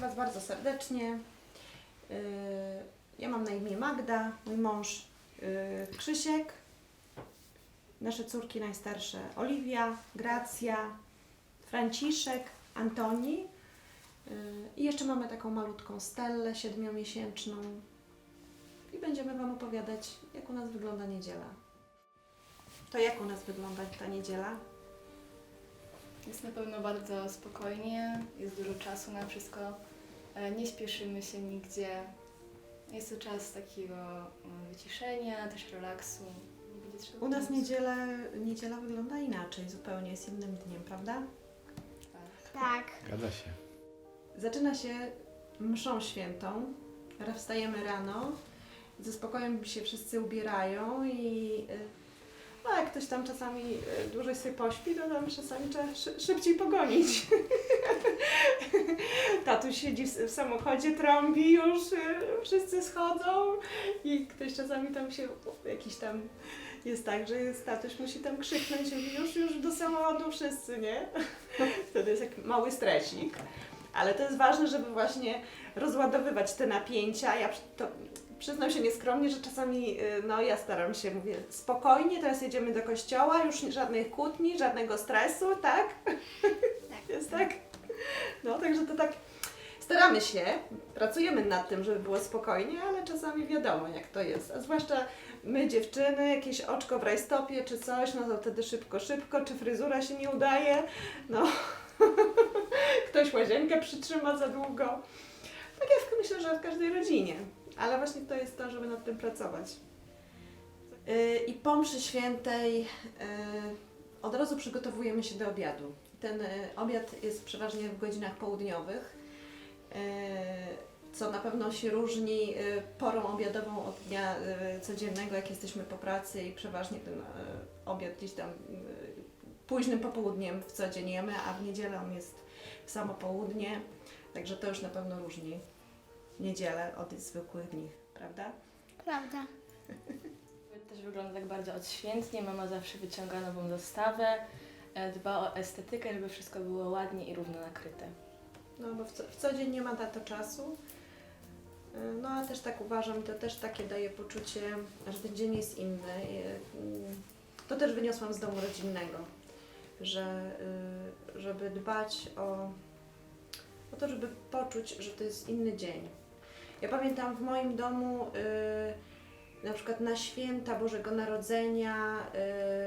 Was bardzo serdecznie. Yy, Ja mam na imię Magda, mój mąż yy, Krzysiek, nasze córki najstarsze Oliwia, Gracja, Franciszek, Antoni yy, i jeszcze mamy taką malutką Stellę siedmiomiesięczną i będziemy Wam opowiadać, jak u nas wygląda niedziela. To jak u nas wygląda ta niedziela? Jest na pewno bardzo spokojnie, jest dużo czasu na wszystko, e, nie śpieszymy się nigdzie. Jest to czas takiego mm, wyciszenia, też relaksu. Nie będzie trzeba U nas niedzielę, niedziela wygląda inaczej, zupełnie jest innym dniem, prawda? Tak. Tak. Zgadza się. Zaczyna się mszą świętą, wstajemy rano, ze spokojem się wszyscy ubierają i y, no jak ktoś tam czasami y, dłużej sobie pośpi, to tam czasami trzeba szy- szybciej pogonić. Tatuś siedzi w, samochodzie, trąbi już, y, wszyscy schodzą i ktoś czasami tam się, jakiś tam jest tak, że jest tatuś musi tam krzyknąć, już, już do samochodu wszyscy, nie? Wtedy jest jak mały stresik. Ale to jest ważne, żeby właśnie rozładowywać te napięcia. Ja to, przyznam się nieskromnie, że czasami y, no, ja staram się, mówię spokojnie, teraz jedziemy do kościoła, już żadnych kłótni, żadnego stresu, tak? Tak. Jest tak? No, także to tak staramy się, pracujemy nad tym, żeby było spokojnie, ale czasami wiadomo jak to jest. A zwłaszcza my dziewczyny, jakieś oczko w rajstopie czy coś, no to wtedy szybko, szybko, czy fryzura się nie udaje, no ktoś łazienkę przytrzyma za długo. Jak myślę, że w każdej rodzinie, ale właśnie to jest to, żeby nad tym pracować. Yy, I po mszy świętej yy, od razu przygotowujemy się do obiadu. Ten y, obiad jest przeważnie w godzinach południowych, y, co na pewno się różni y, porą obiadową od dnia y, codziennego, jak jesteśmy po pracy i przeważnie ten y, obiad gdzieś tam y, późnym popołudniem w co dzień jemy, a w niedzielę on jest w samo południe, także to już na pewno różni niedzielę od zwykłych dni, prawda? Prawda. Też wygląda tak bardzo odświętnie, mama zawsze wyciąga nową zastawę, e, dba o estetykę, żeby wszystko było ładnie i równo nakryte. No bo w co, w co dzień nie ma na to czasu. Y, No a też tak uważam, to też takie daje poczucie, że ten dzień jest inny. Mm, To też wyniosłam z domu rodzinnego, że y, żeby dbać o, o to, żeby poczuć, że to jest inny dzień. Ja pamiętam w moim domu y, na przykład na święta Bożego Narodzenia y,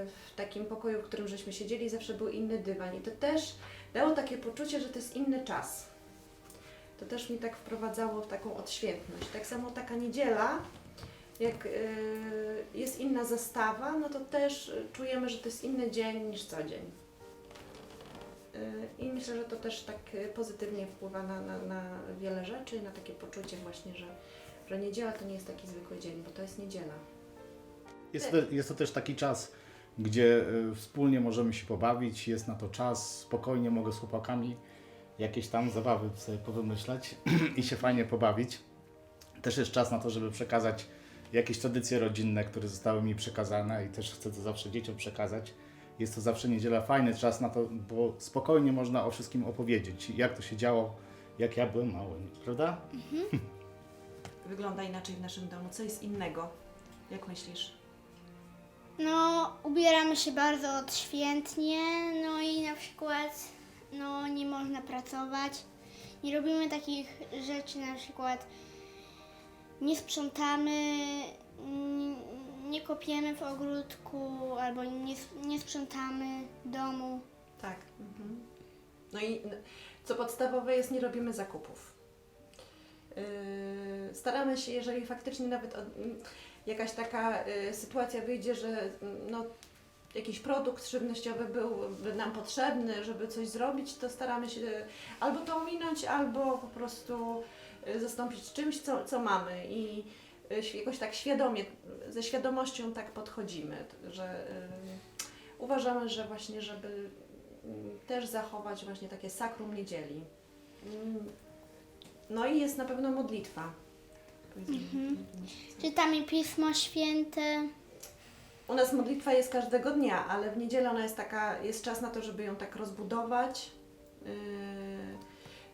w takim pokoju, w którym żeśmy siedzieli, zawsze był inny dywan i to też dało takie poczucie, że to jest inny czas. To też mi tak wprowadzało w taką odświętność. Tak samo taka niedziela, jak y, jest inna zastawa, no to też czujemy, że to jest inny dzień niż co dzień. I myślę, że to też tak y, pozytywnie wpływa na, na, na wiele rzeczy na takie poczucie właśnie, że, że niedziela to nie jest taki zwykły dzień, bo to jest niedziela. Jest to, jest to też taki czas, gdzie y, wspólnie możemy się pobawić, jest na to czas, spokojnie mogę z chłopakami jakieś tam zabawy sobie powymyślać i się fajnie pobawić. Też jest czas na to, żeby przekazać jakieś tradycje rodzinne, które zostały mi przekazane i też chcę to zawsze dzieciom przekazać. Jest to zawsze niedziela fajny czas na to, bo spokojnie można o wszystkim opowiedzieć, jak to się działo, jak ja byłem mały, prawda? Wygląda inaczej w naszym domu. Co jest innego? Jak myślisz? No, ubieramy się bardzo odświętnie, no i na przykład, no, nie można pracować. Nie robimy takich rzeczy, na przykład nie sprzątamy, nie, nie kopiemy w ogródku albo nie, nie sprzątamy domu. Tak. Mhm. No i co podstawowe jest, nie robimy zakupów. Yy, staramy się, jeżeli faktycznie nawet od, jakaś taka y, sytuacja wyjdzie, że no, jakiś produkt żywnościowy byłby nam potrzebny, żeby coś zrobić, to staramy się albo to ominąć, albo po prostu y, zastąpić czymś, co, co mamy i jakoś tak świadomie, ze świadomością tak podchodzimy, że y, uważamy, że właśnie, żeby mm, też zachować właśnie takie sakrum niedzieli. Mm, No i jest na pewno modlitwa. Mhm. Czytamy Pismo Święte. U nas modlitwa jest każdego dnia, ale w niedzielę ona jest taka, jest czas na to, żeby ją tak rozbudować, yy,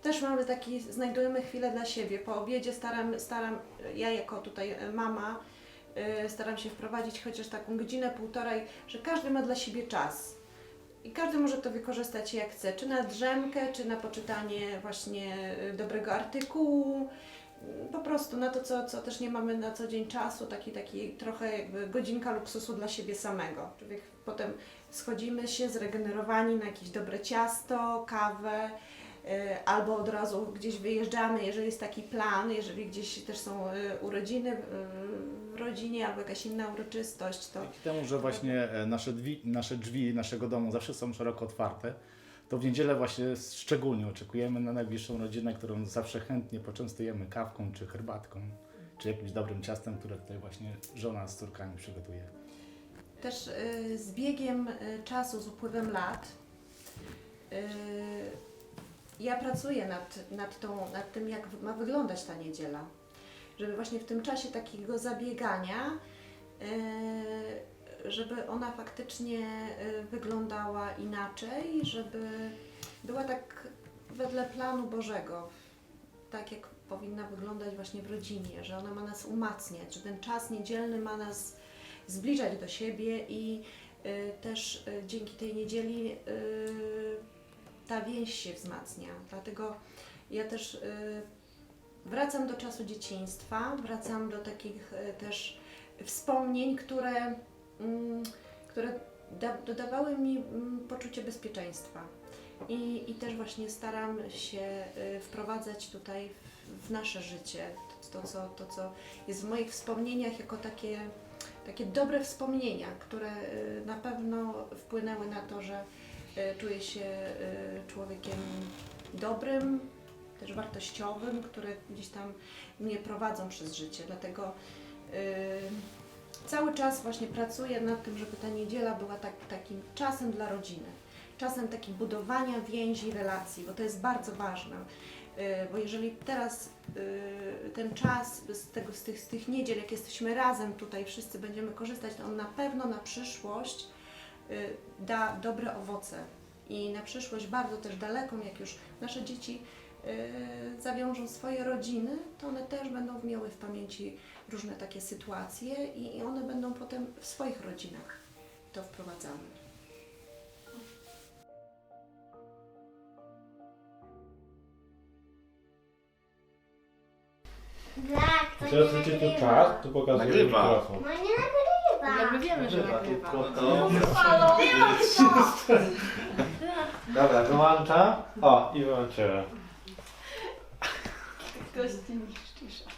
też mamy taki, znajdujemy chwilę dla siebie. Po obiedzie staram, staram ja jako tutaj mama, y, staram się wprowadzić chociaż taką godzinę, półtorej, że każdy ma dla siebie czas. I każdy może to wykorzystać jak chce, czy na drzemkę, czy na poczytanie właśnie y, dobrego artykułu, y, po prostu na to, co, co też nie mamy na co dzień czasu, taki, taki trochę jakby godzinka luksusu dla siebie samego. Człowiek potem schodzimy się zregenerowani na jakieś dobre ciasto, kawę, albo od razu gdzieś wyjeżdżamy, jeżeli jest taki plan, jeżeli gdzieś też są y, urodziny w rodzinie albo jakaś inna uroczystość, to Dzięki temu, że właśnie e, nasze drzwi, nasze drzwi naszego domu zawsze są szeroko otwarte, to w niedzielę właśnie szczególnie oczekujemy na najbliższą rodzinę, którą zawsze chętnie poczęstujemy kawką czy herbatką, czy jakimś dobrym ciastem, które tutaj właśnie żona z córkami przygotuje. Też z biegiem czasu, z upływem lat, ja pracuję nad, nad, tą, nad tym, jak ma wyglądać ta niedziela. Żeby właśnie w tym czasie takiego zabiegania, y, żeby ona faktycznie y, wyglądała inaczej, żeby była tak wedle planu Bożego, tak jak powinna wyglądać właśnie w rodzinie, że ona ma nas umacniać, że ten czas niedzielny ma nas zbliżać do siebie i y, też dzięki tej niedzieli ta więź się wzmacnia. Dlatego ja też y, wracam do czasu dzieciństwa, wracam do takich y, też wspomnień, które, mm, które da, dodawały mi mm, poczucie bezpieczeństwa. I, I też właśnie staram się y, wprowadzać tutaj w, nasze życie to, to, co, to, co jest w moich wspomnieniach jako takie takie dobre wspomnienia, które na pewno wpłynęły na to, że czuję się y, człowiekiem dobrym, też wartościowym, które gdzieś tam mnie prowadzą przez życie. Dlatego y, cały czas właśnie pracuję nad tym, żeby ta niedziela była tak, takim czasem dla rodziny. Czasem takim budowania więzi, relacji, bo to jest bardzo ważne. Bo jeżeli teraz ten czas z, tego, z, tych, z tych niedziel, jak jesteśmy razem tutaj, wszyscy będziemy korzystać, to on na pewno na przyszłość da dobre owoce. I na przyszłość bardzo też daleką, jak już nasze dzieci y, zawiążą swoje rodziny, to one też będą miały w pamięci różne takie sytuacje i, one będą potem w swoich rodzinach to wprowadzane. Tak, to Teraz wiecie tu czas, tu pokazuje Nagrywa. mikrofon. No nie nagrywa. No my wiemy, że Nagrywa, nagrywa. tylko No, to- halo. Dobra, wyłącza. O, i wyłączyłem. Gości niż cisza.